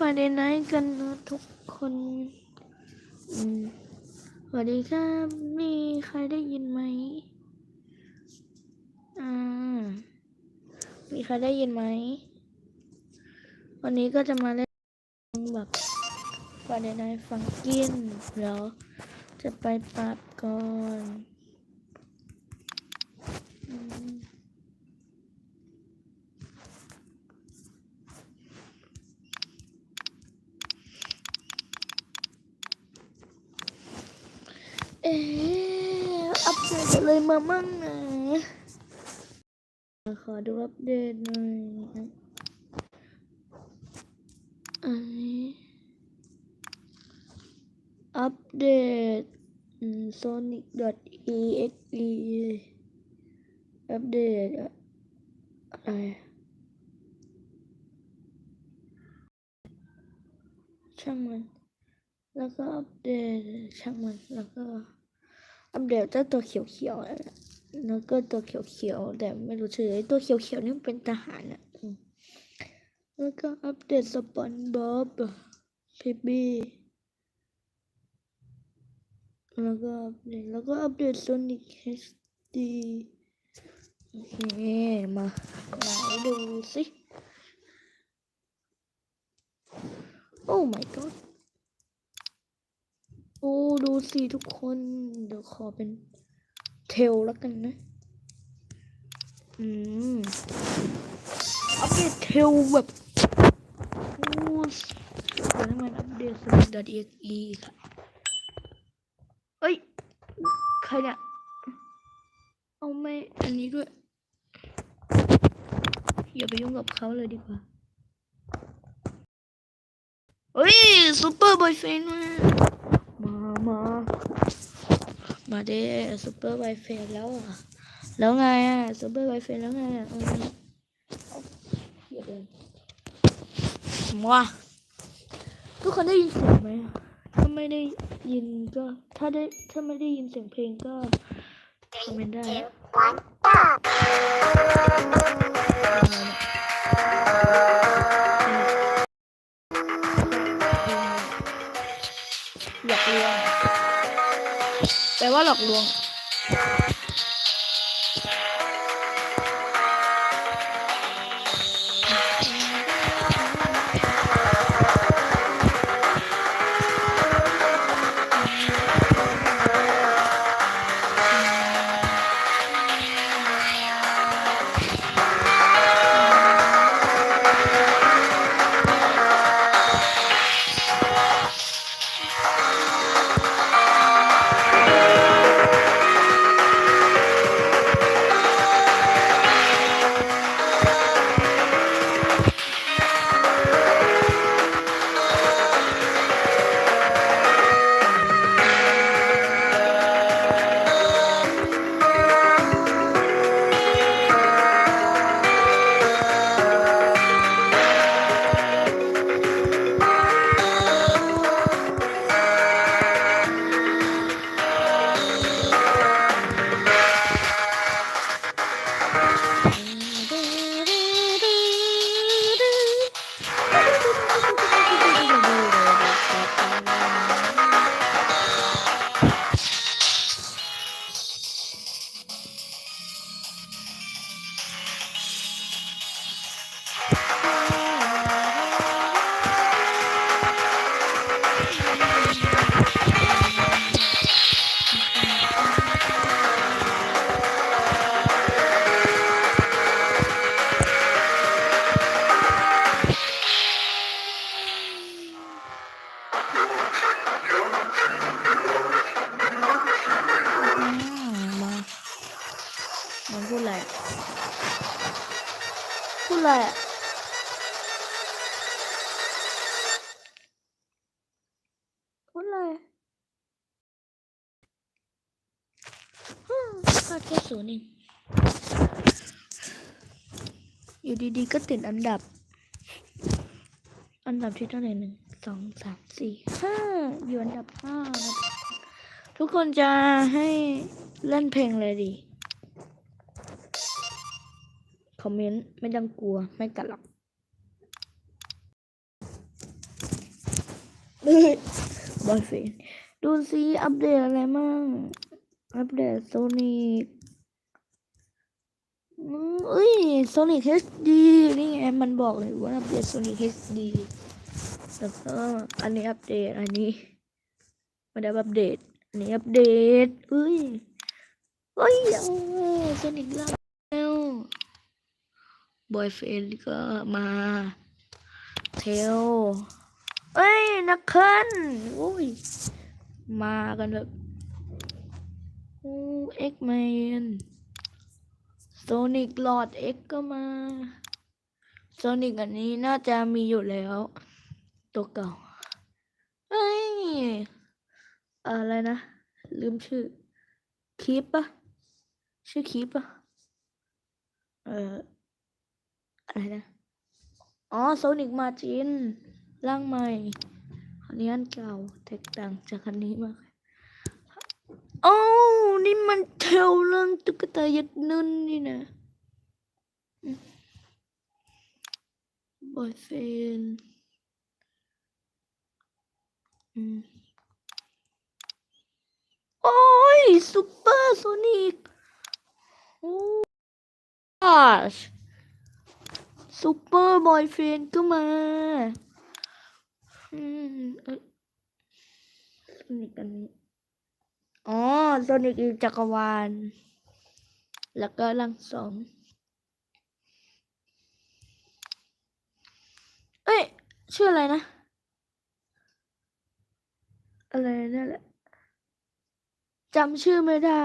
ฟาเดนไนกันนะทุกคนสวัสดีครับมีใครได้ยินไหมอ่า มีใครได้ยินไหม วันนี้ก็จะมาเล่นแบบฟาเดนไนฟังกินแล้วจะไปปราบก่อน เอ๊ะอัปเดตอะไรมามั่งนะขอดูอัปเดตหน่อยอันนี้อัปเดต sonic.exe อัปเดตอะอะไรช่างมัน แล้วก็อัปเดตช่างมัน แล้วก็ อัปเดตเจ้าตัวเขียวๆแล้วก็ตัวเขียวๆแต่ไม่รู้ชื่อไอ้ตัวเขียวๆนี่เป็นทหารอะแล้วก็อัปเดตสปอนบ๊อบพีบีแล้วก็อัปเดตแล้วก็อัปเดตโซนิกเฮดีโอเคมามาดูสิโอ้ my god โอ้ดูสิทุกคน เดี๋ยวขอเป็นเทลแล้วกันนะ อืมอัปเดตเทลแบบโอ้เดี๋ยวให้มันอัปเดตสมุด .exe ค่ะเอ้ย ใครเนี่ย เอาไม่ อันนี้ด้วย อย่าไปยุ่งกับเขาเลยดีกว่าเฮ้ยซูเปอร์บอยเฟนมา มามา มาเด้ซูเปอร์ไวเฟนแล้วอะ แล้วไงอะซูเปอร์ไวเฟนแล้วไงอะว้าทุกคนได้ยินเสียงไหม ถ้าไม่ได้ยินก็ ถ้าได้ ถ้าไม่ได้ยินเสียงเพลงก็คอมเมนต์ได้ แปลว่าหลอกลวง มันพูดอะไรอะพูดอะไรอะพูดอะไรอะฮึ่มค่าแค่ศูนย์เองอยู่ดีๆ ก็ติดอันดับ อันดับที่เท่าไหร่หนึ่งสองสามสี่ห้าอยู่อันดับห้านะทุกคนจะให้เล่นเพลงอะไรดีค อมเมนต์ ไม่ต้องกลัว ไม่กัดหรอกบอยเฟนดูซิอัปเดตอะไรมั่ง อัปเดตโซนิกเอ้ยโซนิก HD นี่ไงมันบอกเลยว่าอัปเดตโซนิก HD แล้วก็อันนี้อัปเดต อันนี้ไม่ได้อัปเดต อันนี้อัปเดตเอ้ยเอ้ยโอ้โซนิกแล้ว บอยเฟนก็มาเทลเอ้ยนักเคินโอ้ยมากันแบบโอ้เอ็กแมนโซนิกหลอดเอ็กก็มาโซนิกอันนี้น่าจะมีอยู่แล้ว ตัวเก่าเอ้ยอะไรนะ ลืมชื่อคีปปะชื่อคีปปะเอ่อ อะไรนะ อ๋อโซนิกมาจินร่างใหม่ อันนี้อันเก่าแตกต่างจากอันนี้มากโอ้นี่มันเทลเรื่องตุ๊กตายัดนุ่นนี่นะบอยเฟนอืมโอ้ยซูเปอร์โซนิกโอ้ย ซูเปอร์บอยเฟนก็มาอืมเอ้ยโซนิกอันนี้ อ๋อโซนิกอีกจักรวาล แล้วก็ลังสองเอ้ย ชื่ออะไรนะ อะไรนั่นแหละจำชื่อไม่ได้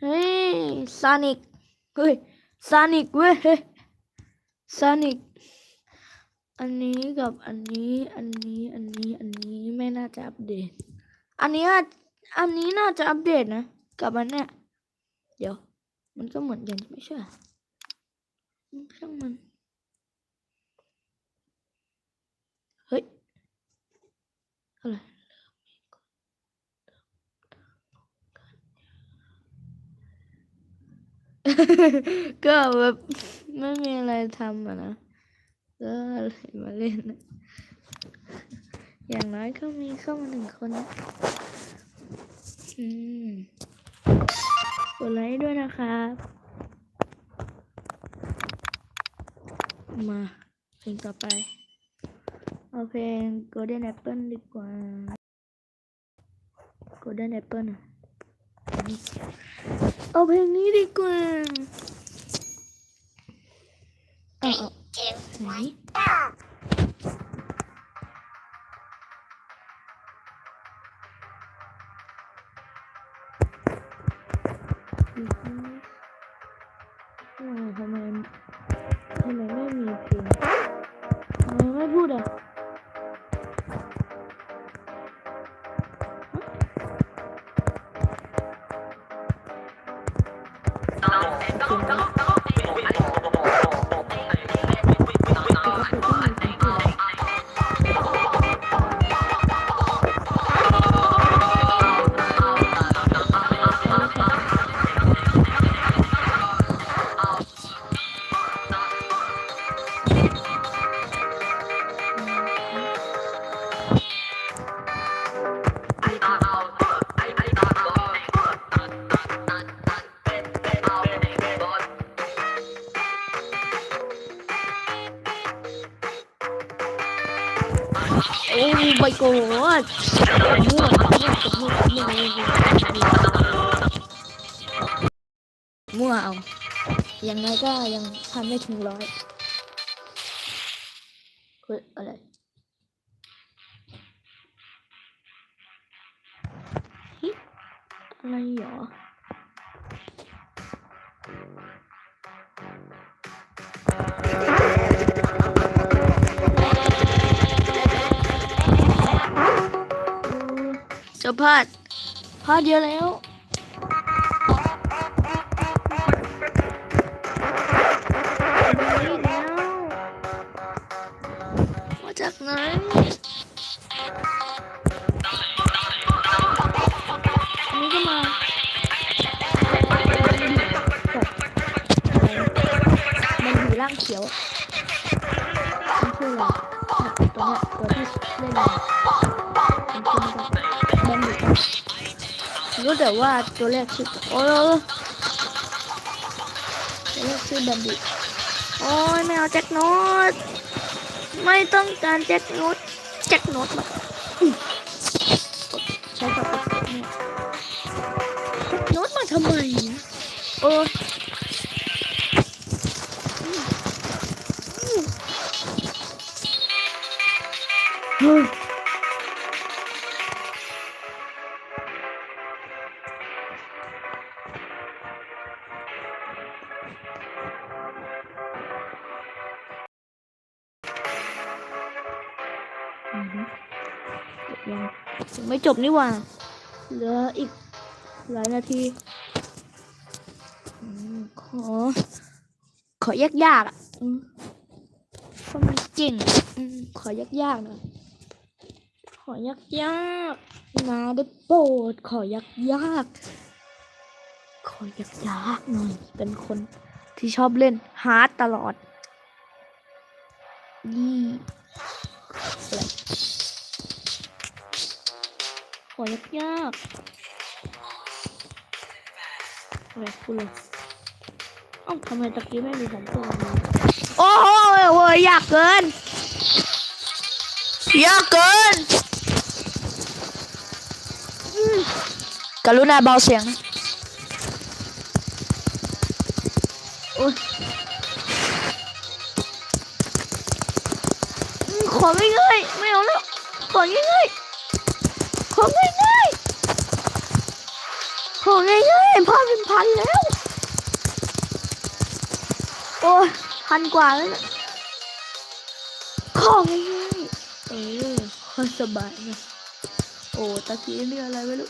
เฮ้ยซานิกเฮ้ย ซานิกเว้ยซานิกอันนี้กับอันนี้ อันนี้ อันนี้ อันนี้ไม่น่าจะอัปเดต อันนี้อันนี้น่าจะอัปเดตนะ กับอันเนี้ยเดี๋ยว มันก็เหมือนกันไม่ใช่ช่างมัน เฮ้ย อะไร ก็แบบไม่มีอะไรทำอะนะก็เลยมาเล่นนะอย่างน้อยก็มีเข้ามาหนึ่งคนนะอืมกดไลค์ด้วยนะครับ มาเพลงต่อไป เอาเพลง Golden Apple ดีกว่า Golden Apple อะ เอาเพลงนี้ดีกว่าเอาเอาไหน โดมั่วมั่วมั่วมั่วมั่วเอา ยังไงก็ยังทำไม่ถึงร้อยเฮ้ยอะไรอะไรหรอ จะพลาดพลาดเยอะแล้ว รู้แต่ว่าตัวแรกชื่อโอ้ยตัวแรกชื่อแบนดิโอ้ยไม่เอาแจ็คโนตไม่ต้องการแจ็คโนตแจ็คโนตมาใช้กับเนี่ยแจ็คโนตมาทำไมโอ้ยเฮ้ย จบนี่หว่า เหลืออีกหลายนาทีอืมขอ ขอยากๆอะอืมเพราะมันเก่งอืมขอยากๆหน่อยขอยากยากๆนะได้โปรดขอยากยากๆขอยากยากๆหน่อย เป็นคนที่ชอบเล่นฮาร์ดตลอดนี่ ขอยากยากๆอะไรพูดเลยเอ้าทำไมตะกี้ไม่มีสองตัวเลยโอ้โหโอ้ยยากเกินยากเกิน กรุณาเบาเสียงนะโอ๊ยอืมของ่ายๆไม่เอาแล้วของ่ายๆของ่า ยๆของ่ายๆพันเป็นพันแล้ว โอ้ยพันกว่าแล้วนะของ่ายๆเออคนสบายนะโอ้ตะกี้มีอะไรไม่รู้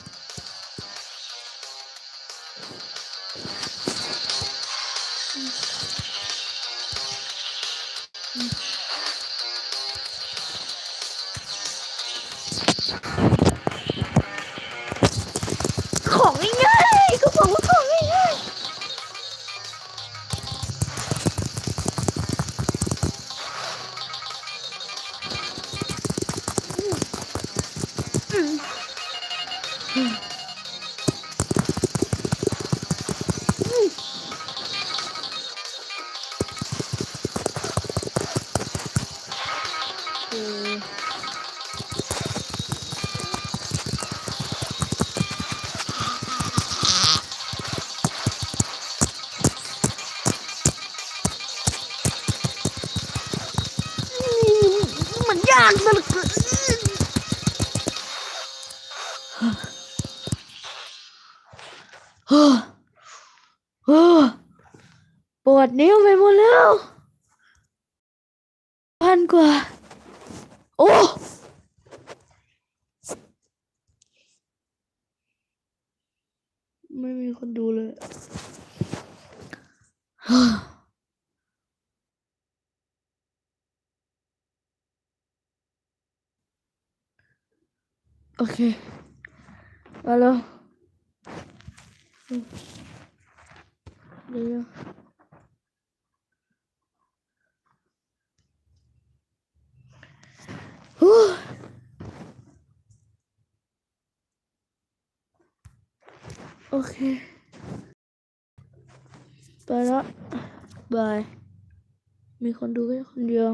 ปวดนิ้วไปหมดแล้วพันกว่า โอ้ไม่มีคนดูเลยโอเคมาแล้วเดี๋ยว โอเค ไปแล้วบาย มีคนดูแค่คนเดียว